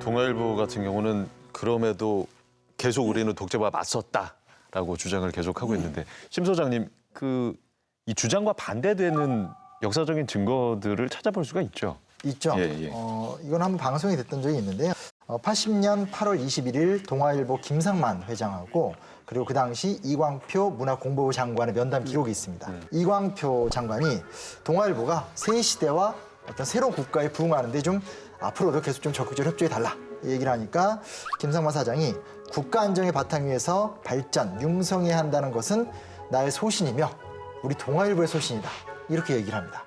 동아일보 같은 경우는 그럼에도 계속 우리는 독재와 맞섰다라고 주장을 계속하고 있는데 심 소장님 그 이 주장과 반대되는 역사적인 증거들을 찾아볼 수가 있죠. 있죠. 예, 예. 어, 이건 한번 방송이 됐던 적이 있는데요. 어, 80년 8월 21일 동아일보 김상만 회장하고 그리고 그 당시 이광표 문화공보부 장관의 면담 기록이 있습니다. 이광표 장관이 동아일보가 새 시대와 어떤 새로운 국가에 부응하는데 좀 앞으로도 계속 좀 적극적으로 협조해 달라. 이 얘기를 하니까 김상만 사장이 국가 안정의 바탕 위에서 발전 융성해야 한다는 것은 나의 소신이며 우리 동아일보의 소신이다 이렇게 얘기를 합니다.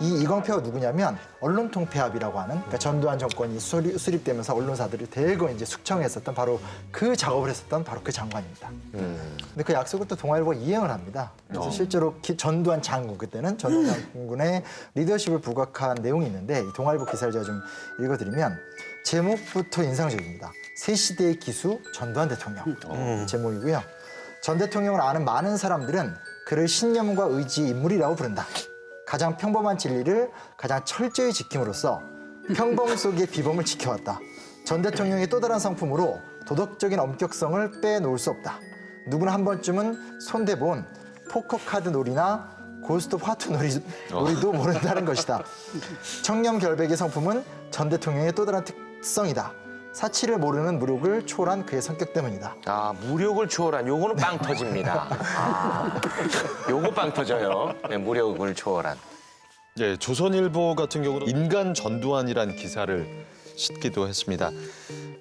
이 이광표가 누구냐면 언론통폐합이라고 하는 그러니까 전두환 정권이 수립, 수립되면서 언론사들을 대거 이제 숙청했었던 바로 그 작업을 했었던 바로 그 장관입니다. 근데 그 약속을 또 동아일보가 이행을 합니다. 그래서 실제로 기- 전두환 장군 그때는 전두환 장군의 리더십을 부각한 내용이 있는데 이 동아일보 기사를 제가 좀 읽어드리면 제목부터 인상적입니다. 새 시대의 기수 전두환 대통령 제목이고요. 전 대통령을 아는 많은 사람들은 그를 신념과 의지의 인물이라고 부른다. 가장 평범한 진리를 가장 철저히 지킴으로써 평범 속의 비범을 지켜왔다. 전 대통령의 또 다른 성품으로 도덕적인 엄격성을 빼놓을 수 없다. 누구나 한 번쯤은 손대본 포커 카드 놀이나 고스톱 화투 놀이, 놀이도 모른다는 것이다. 청렴 결백의 성품은 전 대통령의 또 다른 특성이다. 사치를 모르는 무력을 초월한 그의 성격 때문이다. 아, 무력을 초월한 요거는 빵 터집니다. 아, 요거 빵 터져요. 네, 무력을 초월한. 예, 조선일보 같은 경우는 인간 전두환이란 기사를 싣기도 했습니다.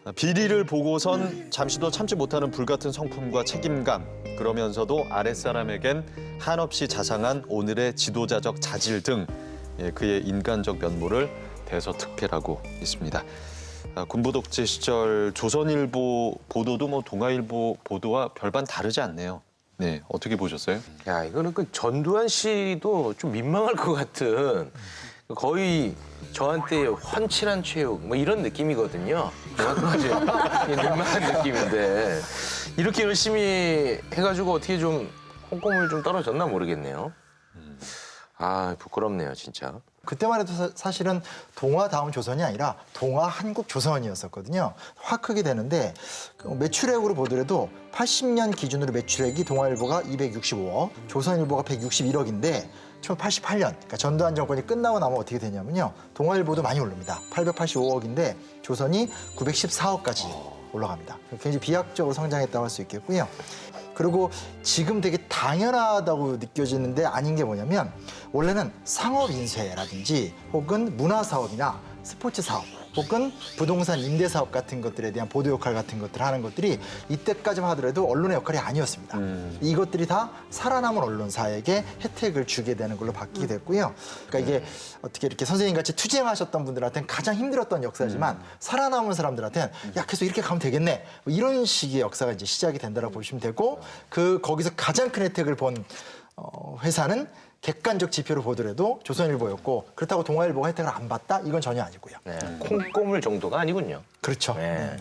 아, 비리를 보고선 잠시도 참지 못하는 불같은 성품과 책임감 그러면서도 아랫사람에겐 한없이 자상한 오늘의 지도자적 자질 등 예, 그의 인간적 면모를 대서특필하고 있습니다. 아, 군부 독재 시절 조선일보 보도도 뭐 동아일보 보도와 별반 다르지 않네요. 네, 어떻게 보셨어요? 야, 이거는 그 전두환 씨도 좀 민망할 것 같은 거의 저한테 훤칠한 체육 뭐 이런 느낌이거든요. 맞죠? 민망한 느낌인데 이렇게 열심히 해가지고 어떻게 좀 콩고물 좀 떨어졌나 모르겠네요. 아 부끄럽네요 진짜. 그때만 해도 사- 사실은 동화 다음 조선이 아니라 동화 한국 조선이었었거든요. 확 크게 되는데 그 매출액으로 보더라도 80년 기준으로 매출액이 동아일보가 265억, 조선일보가 161억인데 1988년, 그러니까 전두환 정권이 끝나고 나면 어떻게 되냐면요. 동아일보도 많이 오릅니다. 885억인데 조선이 914억까지 올라갑니다. 굉장히 비약적으로 성장했다고 할 수 있겠고요. 그리고 지금 되게 당연하다고 느껴지는데 아닌 게 뭐냐면 원래는 상업 인쇄라든지 혹은 문화 사업이나 스포츠 사업 혹은 부동산 임대 사업 같은 것들에 대한 보도 역할 같은 것들을 하는 것들이 이때까지만 하더라도 언론의 역할이 아니었습니다. 이것들이 다 살아남은 언론사에게 혜택을 주게 되는 걸로 바뀌게 됐고요. 그러니까 이게 어떻게 이렇게 선생님 같이 투쟁하셨던 분들한테는 가장 힘들었던 역사지만 살아남은 사람들한테는 야 계속 이렇게 가면 되겠네. 뭐 이런 식의 역사가 이제 시작이 된다고 보시면 되고 그 거기서 가장 큰 혜택을 본 어, 회사는 객관적 지표로 보더라도 조선일보였고 그렇다고 동아일보가 혜택을 안 받다 이건 전혀 아니고요. 네, 콩고물 정도가 아니군요. 그렇죠. 네. 네, 네.